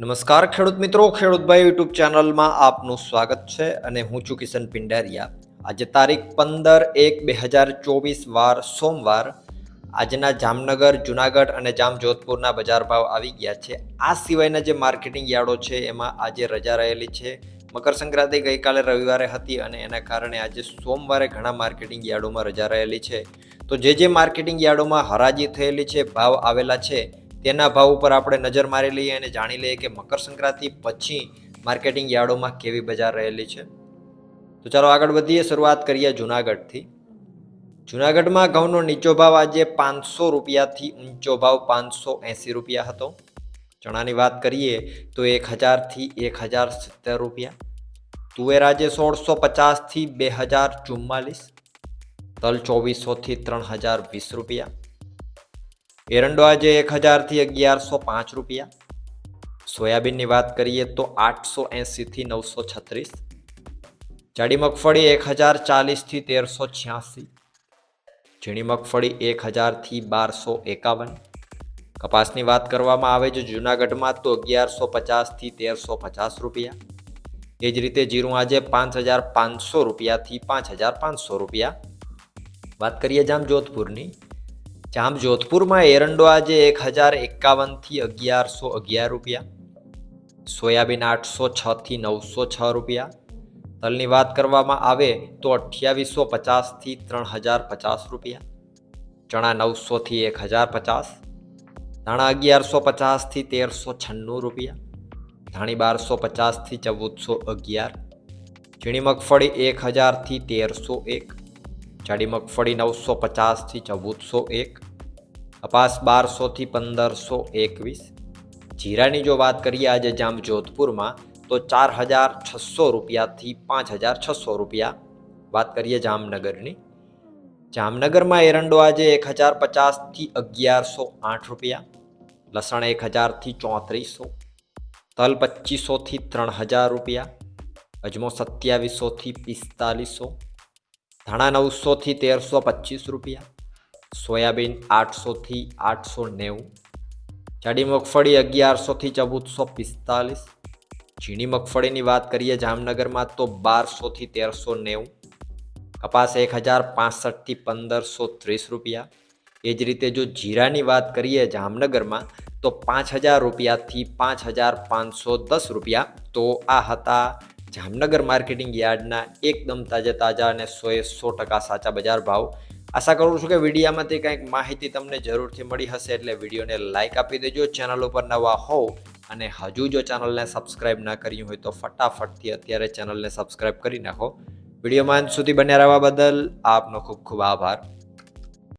નમસ્કાર ખેડૂત મિત્રો ખેડૂતભાઈ યુટ્યુબ ચેનલમાં આપનું સ્વાગત છે અને હું છું કિશન પિંડારિયા. આજે તારીખ પંદર એક બે હજાર ચોવીસ વાર સોમવાર આજના જામનગર, જુનાગઢ અને જામજોધપુરના બજાર ભાવ આવી ગયા છે. આ સિવાયના જે માર્કેટિંગ યાર્ડો છે, એમાં આજે રજા રહેલી છે. મકર સંક્રાંતિ ગઈકાલે રવિવારે હતી અને એના કારણે આજે સોમવારે ઘણા માર્કેટિંગ યાર્ડોમાં રજા રહેલી છે. તો જે જે માર્કેટિંગ યાર્ડોમાં હરાજી થયેલી છે, ભાવ આવેલા છે તેના ભાવ ઉપર આપણે નજર મારી લઈએ અને જાણી લઈએ કે મકર સંક્રાંતિ પછી માર્કેટિંગ યાર્ડોમાં કેવી બજાર રહેલી છે. તો ચાલો આગળ વધીએ, શરૂઆત કરીએ જુનાગઢથી. જુનાગઢમાં ઘઉંનો નીચો ભાવ આજે પાંચસો રૂપિયાથી ઊંચો ભાવ પાંચસો એંસી રૂપિયા હતો. ચણાની વાત કરીએ તો એક હજારથી એક હજાર સિત્તેર રૂપિયા. તુવેર આજે સોળસો પચાસથી બે હજાર ચુમ્માલીસ. તલ ચોવીસોથી ત્રણ હજાર વીસ રૂપિયા. એરંડો આજે એક હજારથી અગિયારસો પાંચ રૂપિયા. સોયાબીનની વાત કરીએ તો આઠસો એંસીથી નવસો છત્રીસ. જાડી મગફળી એક હજાર ચાલીસથી તેરસો છ્યાસી. ઝીણી મગફળી એક હજારથી બારસો એકાવન. કપાસની વાત કરવામાં આવે છે જૂનાગઢમાં તો અગિયારસો પચાસથી તેરસો પચાસ રૂપિયા. એ જ રીતે જીરું આજે પાંચ હજાર પાંચસો રૂપિયાથી પાંચ હજાર પાંચસો રૂપિયા. વાત કરીએ જામ જોધપુરની જામ જોધપુરમાં એરંડો આજે એક હજાર એકાવનથી અગિયારસો અગિયાર રૂપિયા. સોયાબીન આઠસો છથી નવસો છ રૂપિયા. તલની વાત કરવામાં આવે તો અઠ્યાવીસો પચાસથી ત્રણ હજાર પચાસ રૂપિયા. ચણા નવસોથી એક હજાર પચાસ. ધાણા અગિયારસો પચાસથી તેરસો છન્નું રૂપિયા. ધાણી બારસો પચાસથી ચૌદસો અગિયાર. ઝીણી મગફળી એક હજારથી તેરસો એક. જાડી મગફળી નવસો પચાસથી ચૌદસો એક કપાસ બારસોથી પંદરસો એકવીસ. જીરાની જો વાત કરીએ આજે જામ જોધપુરમાં તો ચાર હજાર છસો રૂપિયાથી પાંચ હજાર છસો રૂપિયા વાત કરીએ જામનગરની. જામનગરમાં એરંડો આજે એક હજાર પચાસથી અગિયારસો આઠ રૂપિયા, લસણ એક હજારથી ચોત્રીસો, તલ પચીસોથી ત્રણ હજાર રૂપિયા, અજમો સત્યાવીસોથી પિસ્તાલીસો ધાણા નવસોથી તેરસો પચીસ રૂપિયા, સોયાબીન આઠસોથી આઠસો નેવું, જાડી મગફળી અગિયારસોથી ચૌદસો પિસ્તાલીસ, ઝીણી મગફળીની વાત કરીએ જામનગરમાં તો બારસોથી તેરસો નેવું, કપાસ એક હજાર પાસઠથી પંદરસો ત્રીસ રૂપિયા. એ જ રીતે જો જીરાની વાત કરીએ જામનગરમાં તો પાંચ હજાર રૂપિયાથી પાંચ હજાર પાંચસો દસ રૂપિયા તો આ હતા જામનગર માર્કેટિંગ યાર્ડના એકદમ તાજા તાજા અને સોએ સો ટકા સાચા બજાર ભાવ. આશા કરું છું કે વિડીયામાંથી કંઈક માહિતી તમને જરૂરથી મળી હશે એટલે વિડીયોને લાઇક આપી દેજો, ચેનલ ઉપર નવા હોવ અને હજુ જો ચેનલને સબસ્ક્રાઇબ ના કર્યું હોય તો ફટાફટથી અત્યારે ચેનલને સબસ્ક્રાઇબ કરી નાખો. વિડીયોમાં અંત સુધી બન્યા રહેવા બદલ આપનો ખૂબ ખૂબ આભાર.